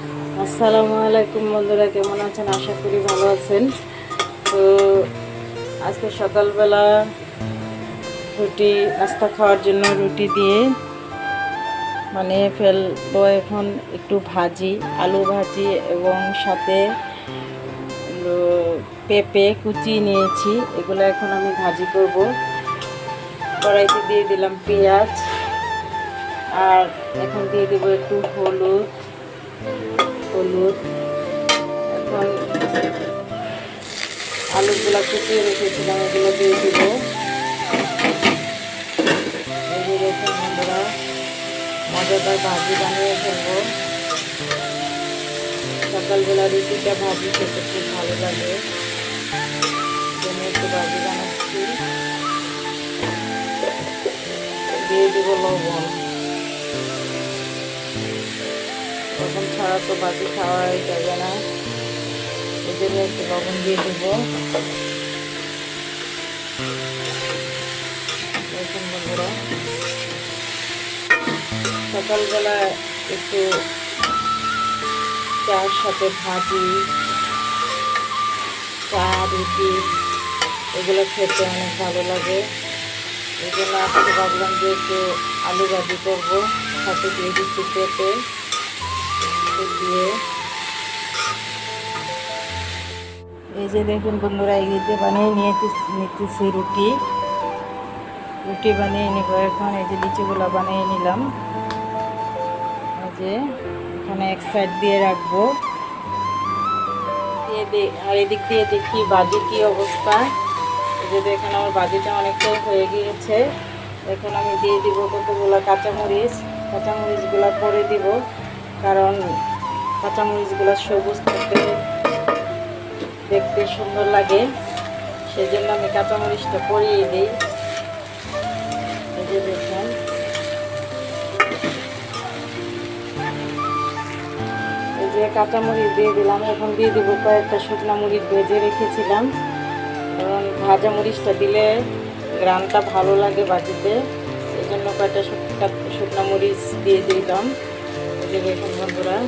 আসসালামু আলাইকুম বন্ধুরা, কেমন আছেন? আশা করি ভালো আছেন। তো আজকে সকালবেলা রুটি, নাস্তা খাওয়ার জন্য রুটি দিয়ে মানে ফেলব এখন একটু ভাজি, আলু ভাজি এবং সাথে পেঁপে কুচি নিয়েছি। এগুলো এখন আমি ভাজি করব। কড়াইতে দিয়ে দিলাম পেঁয়াজ। আর এখন দিয়ে দেবো একটু হলুদ। হলুদ, এখন আলুগুলো কুচিয়ে রেখেছিলাম, এগুলো দিয়ে দিব। মজাদার ভাজি বানিয়ে ফেলব। সকালবেলা রুটিটা ভাজি খেতে খুব ভালো লাগে। জন্য একটু ভাজি বানাচ্ছি। দিয়ে দিব লবণ। ছাড়া তো বাকি খাওয়াই যাবে না। জন্য একটু লবণ দিয়ে দেবো। সকালবেলা একটু চার সাথে ভাজি, চা, রুটি, এগুলো খেতে অনেক ভালো লাগে। এই জন্য ভাবলাম যে একটু আলু ভাজি করব, সাথে দিয়ে দিচ্ছি দিয়ে। এই যে দেখুন বন্ধুরা, এই যে বানিয়ে নিয়ে নিতেছি রুটি। রুটি বানিয়ে নিব এখন, এই যে লিচুগুলো বানিয়ে নিলাম। এই যে এখানে এক সাইড দিয়ে রাখব। দিয়ে আর এদিক দিয়ে দেখি বাজির কি অবস্থা। এই যে দেখেন, আমার বাজিটা অনেকটাই হয়ে গিয়েছে। এখন আমি দিয়ে দিব কতগুলো কাঁচামরিচ। কাঁচামরিচগুলো পরে দিব, কারণ কাঁচামরিচগুলো সবুজ থাকতে দেখতে সুন্দর লাগে। সেই জন্য আমি কাঁচামরিচটা পরিয়ে দিই। এই যে দেখেন। এই যে কাঁচামরিচ দিয়ে দিলাম। এখন দিয়ে দেবো কয়েকটা শুকনো মরিচ ভেজে রেখেছিলাম। কারণ ভাজা মরিচটা দিলে গ্রানটা ভালো লাগে বাজিতে এই জন্য কয়েকটা শুকনা মরিচ দিয়ে দিলাম। এই যে বন্ধুরা।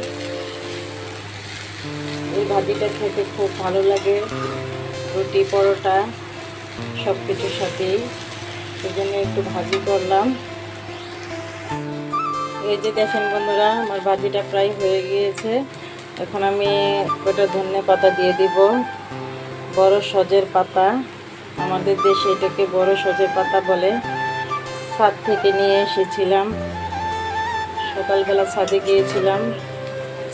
এই ভাজিটা খেতে খুব ভালো লাগে। রুটি, পরোটা সব কিছুর সাথেই। সেই জন্য একটু ভাজি করলাম। এই যে দেখেন বন্ধুরা, আমার ভাজিটা প্রায় হয়ে গিয়েছে। এখন আমি কটা ধনে পাতা দিয়ে দিব। বড় সজের পাতা। আমাদের দেশে এটাকে বড় সজের পাতা বলে। ছাদ থেকে নিয়ে এসেছিলাম। সকালবেলা ছাদে গিয়েছিলাম।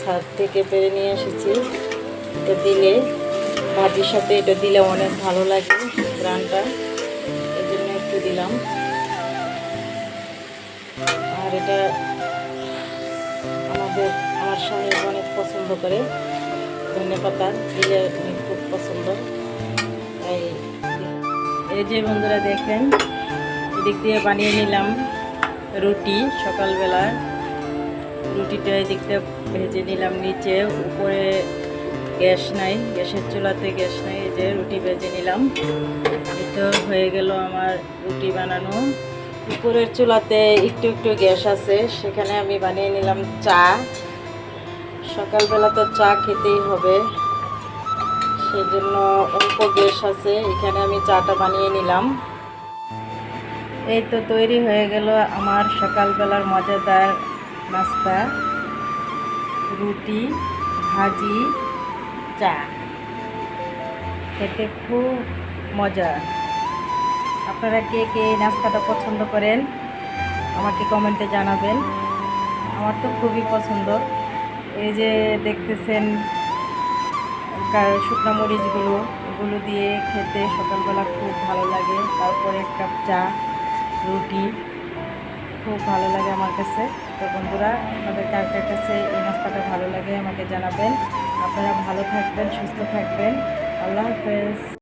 ছাদ থেকে পেরে নিয়ে এসেছি। এটা দিলে ভাজির সাথে এটা দিলে অনেক ভালো লাগে গ্রানটা। এই জন্য একটু দিলাম। আর এটা আমাদের আমার স্বামী অনেক পছন্দ করে। ধনে পাতা দিলে খুব পছন্দ। তাই এই যে বন্ধুরা দেখেন, এদিক দিয়ে বানিয়ে নিলাম রুটি সকালবেলা। রুটিটা এদিক ভেজে নিলাম নিচে। উপরে গ্যাস নাই, গ্যাসের চুলাতে গ্যাস নাই, এই যে রুটি ভেজে নিলাম। তো হয়ে গেল আমার রুটি বানানো। উপরের চুলাতে একটু একটু গ্যাস আছে, সেখানে আমি বানিয়ে নিলাম চা। সকালবেলা তো চা খেতেই হবে, সেজন্য অল্প গ্যাস আছে, এখানে আমি চাটা বানিয়ে নিলাম। এই তো তৈরি হয়ে গেল আমার সকালবেলার মজাদার নাস্তা। রুটি, ভাজি চা খেতে খুব মজা। আপনারা কে কে এই নাস্তাটা পছন্দ করেন, আমাকে কমেন্টে জানাবেন। আমার তো খুবই পছন্দ। এই যে দেখতেছেন শুকনো মরিচগুলো এগুলো দিয়ে খেতে সকালবেলা খুব ভালো লাগে। তারপরে এক কাপ চা, রুটি। খুব ভালো লাগে আমার কাছে। তো বন্ধুরা, আপনাদের কার কার কাছে এই নাস্তাটা ভালো লাগে আমাকে জানাবেন। আপনারা ভালো থাকবেন, সুস্থ থাকবেন। আল্লাহ হাফেজ।